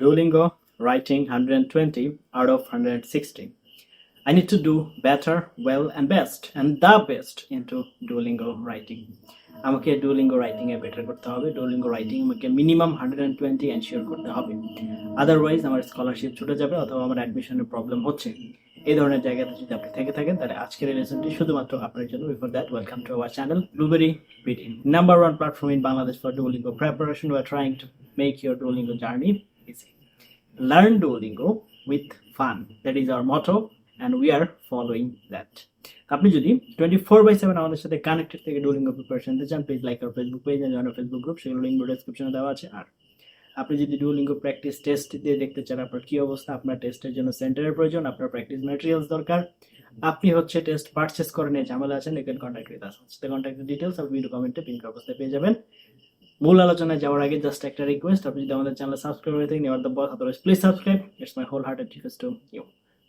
Duolingo writing 120 out of 160. I need to do better, well, and best, and the best into Duolingo writing. আমাকে Duolingo writing এ better করতে হবে। Duolingo writing আমাকে minimum hundred and twenty ensure করতে হবে। Otherwise আমার scholarship ছুটে যাবে অথবা আমার অ্যাডমিশনের প্রবলেম হচ্ছে। এই ধরনের জায়গাতে যদি আপনি থেকে থাকেন তাহলে আজকের এই শুধুমাত্র আপনার জন্য। Before that welcome to our channel blueberry bidding number one platform in Bangladesh for Duolingo preparation R trying to make your Duolingo journey easy. Learn Duolingo with fun. That is our motto, and we are following that. আপনি যদি twenty four by seven আমাদের সাথে connected থেকে Duolingo preparation নিতে চান please like R Facebook page and join Facebook group সেগুলো link ডিসক্রিপশনে দেওয়া আছে আর আপনি যদি ডুলিঙ্গো প্র্যাকটিস টেস্ট দিয়ে দেখতে চান আপনার কি অবস্থা আপনার টেস্টের জন্য সেন্টারের প্রয়োজন আপনার প্র্যাকটিস ম্যাটেরিয়ালস দরকার আপনি হচ্ছে টেস্ট পারচেস করে নিয়ে ঝামেলা আছেন can contact with us the contact details video কমেন্টে পিন অবস্থায় পেয়ে যাবেন মূল আলোচনায় যাওয়ার আগে জাস্ট একটা রিকোয়েস্ট আপনি যদি আমাদের চ্যানেল সাবস্ক্রাইব করে থাকেন নেওয়ার দ্য বস otherwise please subscribe it's my wholehearted request to you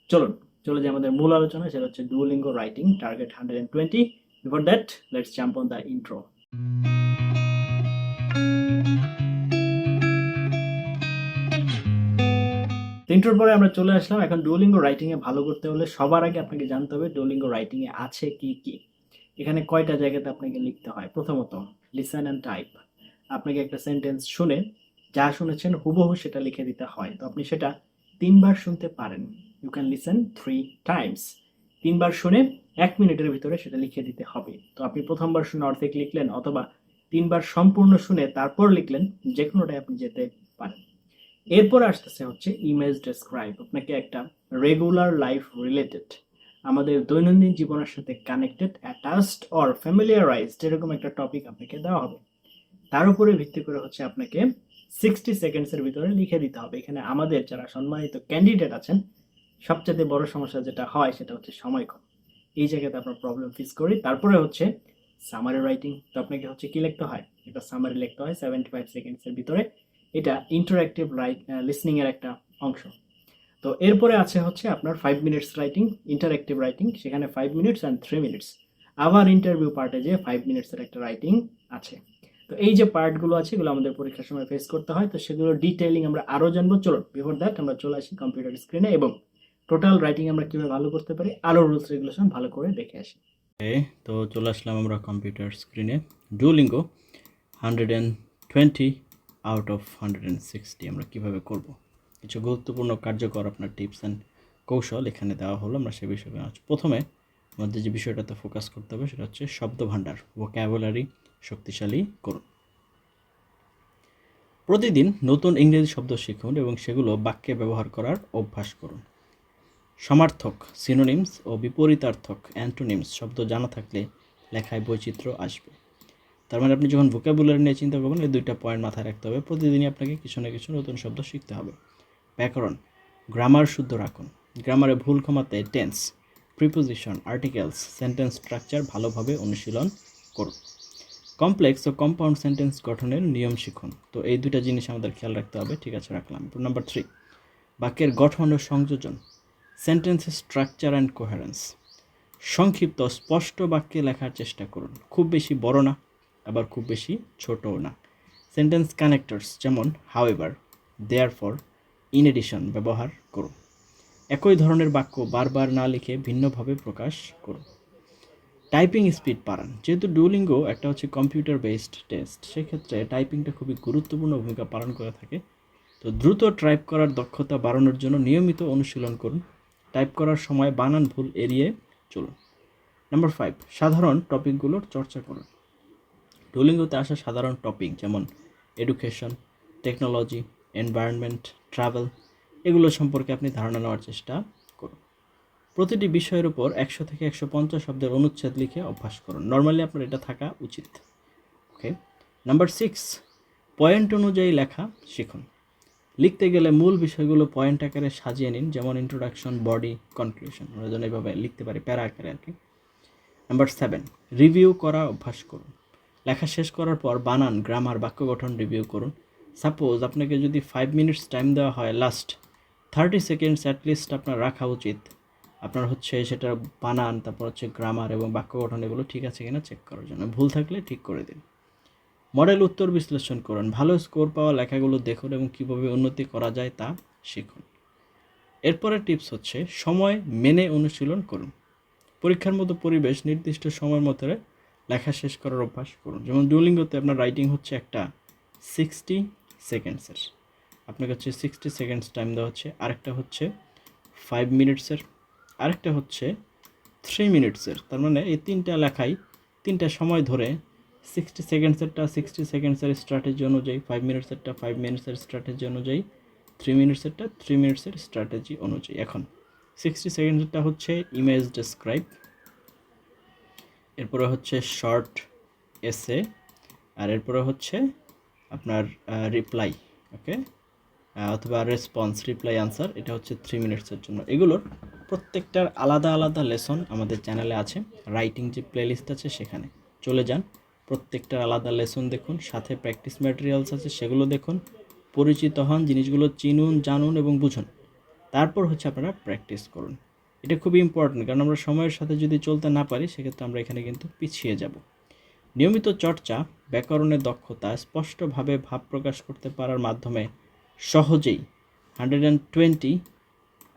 চলুন, চলে যে আমাদের মূল আলোচনা সেটা হচ্ছে Duolingo writing target hundred and twenty before that let's jump on the intro ইন্ট্রোর পরে আমরা চলে আসলাম। এখন ডুওলিঙ্গো রাইটিং এ ভালো করতে হলে সবার আগে আপনাকে জানতে হবে ডুওলিঙ্গো রাইটিং এ আছে কি কি। এখানে কয়টা জায়গাতে আপনাকে লিখতে হয়? প্রথমত লিসেন অ্যান্ড টাইপ আপনাকে একটা সেন্টেন্স শুনে যা শুনেছেন হুবহু সেটা লিখে দিতে হয়। তো আপনি সেটা তিনবার শুনতে পারেন। You can listen three times তিনবার শুনে এক মিনিটের ভিতরে সেটা লিখে দিতে হবে। তো আপনি প্রথমবার শুনে অর্ধেক লিখলেন অথবা তিনবার সম্পূর্ণ শুনে তারপর লিখলেন যে কোনোটাই আপনি যেতে পারেন। এরপর আসতেছে হচ্ছে ইমেজ ডেসক্রাইব আপনাকে একটা রেগুলার লাইফ রিলেটেড আমাদের দৈনন্দিন জীবনের সাথে কানেক্টেড অ্যাটাচড অর ফ্যামিলিয়ারাইজড এরকম একটা টপিক আপনাকে দেওয়া হবে। তার উপরে ভিত্তি করে হচ্ছে আপনাকে সিক্সটি সেকেন্ডসের ভিতরে লিখে দিতে হবে। এখানে আমাদের যারা সম্মানিত ক্যান্ডিডেট আছেন সবচেয়ে বড় সমস্যা যেটা হয় সেটা হচ্ছে সময় কম। এই জায়গাতে আপনার প্রবলেম ফেস করি। তারপরে হচ্ছে সামারি রাইটিং তো আপনাকে হচ্ছে কী লিখতে হয়? এটা সামারি লিখতে হয় সেভেন্টি ফাইভ সেকেন্ডসের ভিতরে। এটা ইন্টারাক্টিভ রাইট লিসনিংয়ের একটা অংশ। তো এরপরে আছে হচ্ছে আপনার five minutes writing interactive writing সেখানে five minutes and three minutes আবার ইন্টারভিউ পার্টে যে ফাইভ মিনিটসের একটা রাইটিং আছে। তো এই যে পার্টগুলো আছে, এগুলো আমাদের পরীক্ষার সময় ফেস করতে হয়। তো সেগুলো ডিটেইলিং আমরা আরও জানব। চলুন বিফোর দ্যাট আমরা চলে আসি কম্পিউটার স্ক্রিনে এবং টোটাল রাইটিং আমরা কীভাবে ভালো করতে পারি আরও রুলস রেগুলেশন ভালো করে দেখে আসি। তো চলে আসলাম আমরা কম্পিউটার স্ক্রিনে Duolingo hundred and twenty out of hundred and sixty আমরা কীভাবে করব? কিছু গুরুত্বপূর্ণ কার্যকর আপনার টিপস অ্যান্ড কৌশল এখানে দেওয়া হলো। আমরা সে বিষয়ে প্রথমে আমাদের যে বিষয়টাতে ফোকাস করতে হবে সেটা হচ্ছে শব্দ ভাণ্ডার ভোক্যাবুলারি শক্তিশালী করুন। প্রতিদিন নতুন ইংরেজি শব্দ শিখুন এবং সেগুলো বাক্যে ব্যবহার করার অভ্যাস করুন। সমার্থক সিনোনিমস ও বিপরীতার্থক অ্যান্টোনিমস শব্দ জানা থাকলে লেখায় বৈচিত্র্য আসবে। তার মানে আপনি যখন ভোকাবুলারি নিয়ে চিন্তা করবেন, এই দুইটা পয়েন্ট মাথায় রাখতে হবে। প্রতিদিনই আপনাকে কিছু না কিছু নতুন শব্দ শিখতে হবে। ব্যাকরণ গ্রামার শুদ্ধ রাখুন। গ্রামারে ভুল ক্ষমাতে tense preposition articles sentence structure ভালোভাবে অনুশীলন করুন। কমপ্লেক্স ও কম্পাউন্ড সেন্টেন্স গঠনের নিয়ম শিখুন। তো এই দুটা জিনিস আমাদের খেয়াল রাখতে হবে, ঠিক আছে, রাখলাম। নাম্বার থ্রি বাক্যের গঠন ও সংযোজন সেন্টেন্সের স্ট্রাকচার অ্যান্ড কোহারেন্স সংক্ষিপ্ত, স্পষ্ট বাক্যে লেখার চেষ্টা করুন। খুব বেশি বড় না, আবার খুব বেশি ছোটও না। সেন্টেন্স কানেক্টরস যেমন however therefore in addition ব্যবহার করুন। একই ধরনের বাক্য বারবার না লিখে ভিন্নভাবে প্রকাশ করুন। টাইপিং স্পিড বাড়ান। যেহেতু ডুলিঙ্গো একটা হচ্ছে কম্পিউটার বেসড টেস্ট সেক্ষেত্রে টাইপিংটা খুবই গুরুত্বপূর্ণ ভূমিকা পালন করে থাকে। তো দ্রুত টাইপ করার দক্ষতা বাড়ানোর জন্য নিয়মিত অনুশীলন করুন। টাইপ করার সময় বানান ভুল এড়িয়ে চলুন। নাম্বার ফাইভ সাধারণ টপিকগুলোর চর্চা করুন। ডুলিঙ্গোতে আসা সাধারণ টপিক যেমন এডুকেশন টেকনোলজি এনভায়রনমেন্ট ট্রাভেল এগুলো সম্পর্কে আপনি ধারণা নেওয়ার চেষ্টা প্রতিটি বিষয়ের উপর একশো থেকে একশো পঞ্চাশ শব্দের অনুচ্ছেদ লিখে অভ্যাস করুন। নর্মালি আপনার এটা থাকা উচিত। ওকে নাম্বার সিক্স পয়েন্ট অনুযায়ী লেখা শিখুন। লিখতে গেলে মূল বিষয়গুলো পয়েন্ট আকারে সাজিয়ে নিন, যেমন ইন্ট্রোডাকশন বডি কনক্লুশন আমরা যেন এইভাবে লিখতে পারি প্যারা আকারে আর কি। নাম্বার সেভেন রিভিউ করা অভ্যাস করুন। লেখা শেষ করার পর বানান গ্রামার বাক্য গঠন রিভিউ করুন। সাপোজ আপনাকে যদি ফাইভ মিনিটস টাইম দেওয়া হয় লাস্ট থার্টি সেকেন্ডস অ্যাটলিস্ট আপনার রাখা উচিত। আপনার হচ্ছে সেটার বানান, তারপর হচ্ছে গ্রামার এবং বাক্য গঠন এগুলো ঠিক আছে কিনা চেক করার জন্য। ভুল থাকলে ঠিক করে দিন। মডেল উত্তর বিশ্লেষণ করুন। ভালো স্কোর পাওয়া লেখাগুলো দেখুন এবং কীভাবে উন্নতি করা যায় তা শিখুন। এরপরের টিপস হচ্ছে সময় মেনে অনুশীলন করুন। পরীক্ষার মতো পরিবেশ নির্দিষ্ট সময়ের মধ্যে লেখা শেষ করার অভ্যাস করুন। যেমন ডুলিঙ্গোতে আপনার রাইটিং হচ্ছে একটা সিক্সটি সেকেন্ডসের আপনাকে হচ্ছে সিক্সটি সেকেন্ডস টাইম দেওয়া হচ্ছে। আরেকটা হচ্ছে ফাইভ মিনিটসের আরেকটা হচ্ছে থ্রি মিনিটসের তার মানে এই তিনটা লেখাই তিনটা সময় ধরে সিক্সটি সেকেন্ডসেরটা সিক্সটি সেকেন্ডসের স্ট্র্যাটেজি অনুযায়ী ফাইভ মিনিটসেরটা ফাইভ মিনিটসের স্ট্র্যাটেজি অনুযায়ী থ্রি মিনিটসেরটা থ্রি মিনিটসের স্ট্র্যাটেজি অনুযায়ী। এখন সিক্সটি সেকেন্ডসেরটা হচ্ছে ইমেজ ডেসক্রাইব এরপরে হচ্ছে শর্ট এসে আর এরপরে হচ্ছে আপনার রিপ্লাই ওকে অথবা রেসপন্স রিপ্লাই আনসার এটা হচ্ছে থ্রি মিনিটসের জন্য। এগুলোর প্রত্যেকটার আলাদা আলাদা লেসন আমাদের চ্যানেলে আছে। রাইটিং যে প্লেলিস্ট আছে সেখানে। চলে যান, প্রত্যেকটার আলাদা লেসন দেখুন, সাথে প্র্যাকটিস ম্যাটেরিয়ালস আছে সেগুলো দেখুন, পরিচিত হন, জিনিসগুলো চিনুন, জানুন এবং বুঝুন। তারপর হচ্ছে আপনারা প্র্যাকটিস করুন। এটা খুবই ইম্পর্টেন্ট কারণ আমরা সময়ের সাথে যদি চলতে না পারি, সেক্ষেত্রে আমরা এখানে কিন্তু পিছিয়ে যাব। নিয়মিত চর্চা, ব্যাকরণের দক্ষতা, স্পষ্টভাবে ভাব প্রকাশ করতে পারার মাধ্যমে সহজেই হান্ড্রেড অ্যান্ড টোয়েন্টি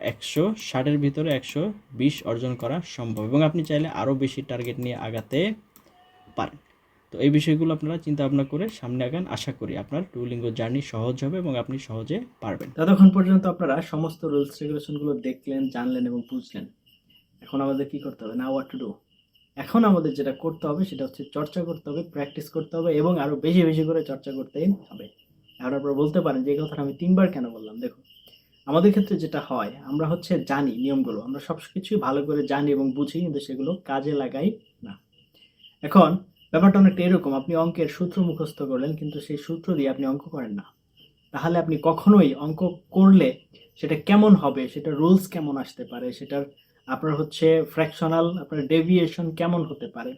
একশো ষাটের ভিতরে একশো বিশ অর্জন করা সম্ভব এবং আপনি চাইলে আরও বেশি টার্গেট নিয়ে আগাতে পারেন। তো এই বিষয়গুলো আপনারা চিন্তা ভাবনা করে সামনে আগান। আশা করি আপনার টুলিঙ্গ জার্নি সহজ হবে এবং আপনি সহজে পারবেন। ততক্ষণ পর্যন্ত আপনারা সমস্ত রুলস রেগুলেশনগুলো দেখলেন, জানলেন এবং বুঝলেন। এখন আমাদের কি করতে হবে? না হোয়াট টু ডু এখন আমাদের যেটা করতে হবে সেটা হচ্ছে চর্চা করতে হবে প্র্যাকটিস করতে হবে এবং আরও বেশি বেশি করে চর্চা করতেই হবে। এখন আপনারা বলতে পারেন যে কথাটা আমি তিনবার কেন বললাম? দেখুন। আমাদের ক্ষেত্রে যেটা হয়, আমরা হচ্ছে জানি নিয়মগুলো। আমরা সব কিছুই ভালো করে জানি এবং বুঝি, কিন্তু সেগুলো কাজে লাগাই না। এখন, ব্যাপারটা অনেকটা এরকম, আপনি অঙ্কের সূত্র মুখস্থ করলেন, কিন্তু সেই সূত্র দিয়ে আপনি অঙ্ক করেন না। তাহলে আপনি কখনোই অঙ্ক করলে সেটা কেমন হবে সেটা রুলস কেমন আসতে পারে, সেটার আপনার হচ্ছে ফ্র্যাকশনাল, আপনার ডেভিয়েশন কেমন হতে পারে,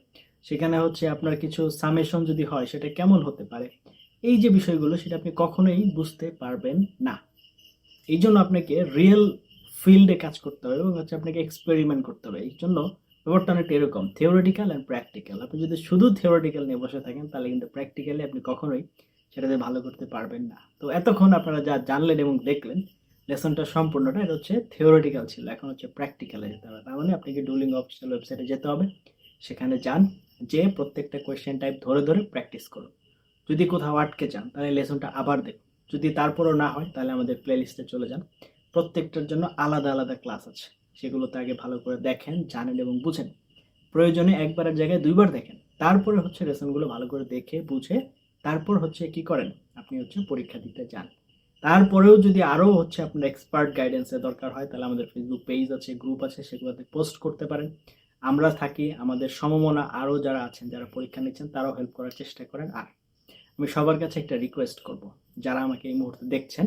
সেখানে হচ্ছে আপনার কিছু সামেশন যদি হয়, সেটা কেমন হতে পারে, এই যে বিষয়গুলো, সেটা আপনি কখনোই বুঝতে পারবেন না। এই জন্য আপনাকে রিয়েল ফিল্ডে কাজ করতে হবে এবং হচ্ছে আপনাকে এক্সপেরিমেন্ট করতে হবে। এই জন্য ব্যাপারটা অনেকটা এরকম থিওরিটিক্যাল অ্যান্ড প্র্যাকটিক্যাল আপনি যদি শুধু থিওরিটিক্যাল নিয়ে বসে থাকেন, তাহলে কিন্তু প্র্যাকটিক্যালি আপনি কখনোই সেটাতে ভালো করতে পারবেন না। তো এতক্ষণ আপনারা যা জানলেন এবং দেখলেন, লেসনটা সম্পূর্ণটা, এটা হচ্ছে থিওরিটিক্যাল ছিল, এখন হচ্ছে প্র্যাকটিক্যালে যেতে হবে। তার মানে আপনাকে ডুলিং অফিসিয়াল ওয়েবসাইটে যেতে হবে, সেখানে যান যে প্রত্যেকটা কোয়েশ্চেন টাইপ ধরে ধরে প্র্যাকটিস করুন। যদি কোথাও আটকে যান, তাহলে লেসনটা আবার দেখুন। যদি তারপরও না হয়, তাহলে আমাদের প্লেলিস্টে চলে যান। প্রত্যেকটার জন্য আলাদা আলাদা ক্লাস আছে। সেগুলোতে আগে ভালো করে দেখেন, জানেন এবং বুঝেন। প্রয়োজনে একবারের জায়গায় দুইবার দেখেন। তারপরে হচ্ছে লেসনগুলো ভালো করে দেখে, বুঝে, তারপর হচ্ছে কি করেন? আপনি হচ্ছে পরীক্ষা দিতে যান। তারপরেও যদি আরও হচ্ছে আপনার এক্সপার্ট গাইডেন্সের দরকার হয়, তাহলে আমাদের ফেসবুক পেজ আছে গ্রুপ আছে, সেগুলোতে পোস্ট করতে পারেন। আমরা থাকি আমাদের সমমনা আরও যারা আছেন, যারা পরীক্ষা নিচ্ছেন, তারাও হেল্প করার চেষ্টা করেন। আর আমি সবার কাছে একটা রিকোয়েস্ট করব। যারা আমাকে এই মুহূর্তে দেখছেন,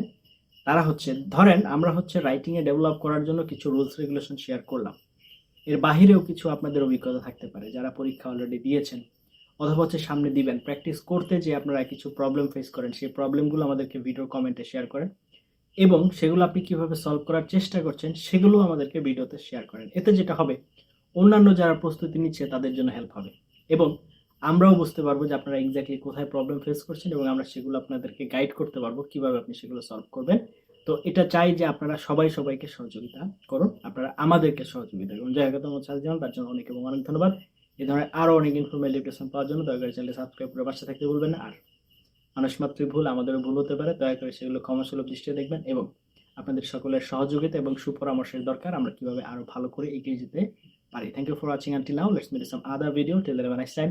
তারা হচ্ছে, ধরেন আমরা হচ্ছে রাইটিংয়ে ডেভেলপ করার জন্য কিছু রুলস রেগুলেশন শেয়ার করলাম। এর বাহিরেও কিছু আপনাদের অভিজ্ঞতা থাকতে পারে, যারা পরীক্ষা অলরেডি দিয়েছেন, অথবা হচ্ছে সামনে দিবেন। প্র্যাকটিস করতে যে আপনারা কিছু প্রবলেম ফেস করেন, সেই প্রবলেমগুলো আমাদেরকে ভিডিও কমেন্টে শেয়ার করেন এবং সেগুলো আপনি কীভাবে সলভ করার চেষ্টা করছেন সেগুলো আমাদেরকে ভিডিওতে শেয়ার করেন। এতে যেটা হবে, অন্যান্য যারা প্রস্তুতি নিচ্ছে, তাদের জন্য হেল্প হবে এবং আমরাও বুঝতে পারব যে আপনারা এক্স্যাক্টলি কোথায় প্রবলেম ফেস করছেন এবং আমরা সেগুলো আপনাদেরকে গাইড করতে পারব, কীভাবে আপনি সেগুলো সলভ করবেন। তো এটা চাই যে আপনারা সবাই সবাইকে সহযোগিতা করুন, আপনারা আমাদেরকে সহযোগিতা করুন। জায়গা তো সাথে যেমন তার জন্য অনেক এবং অনেক ধন্যবাদ। এই ধরনের আরও অনেক ইনফরমেটিভ পাওয়ার জন্য দয়া করে চ্যানেল সাবস্ক্রাইব করে পাশে থাকতে ভুলবেন না। আর মানুষ মাত্রই ভুল, আমাদেরও ভুল হতে পারে। দয়া করে সেগুলো ক্ষমাসুলভ দৃষ্টিতে দেখবেন এবং আপনাদের সকলের সহযোগিতা এবং সুপরামর্শের দরকার আমরা কীভাবে আরও ভালো করে এগিয়ে যেতে পারি। Thank you for watching until now let's meet some other video till then next time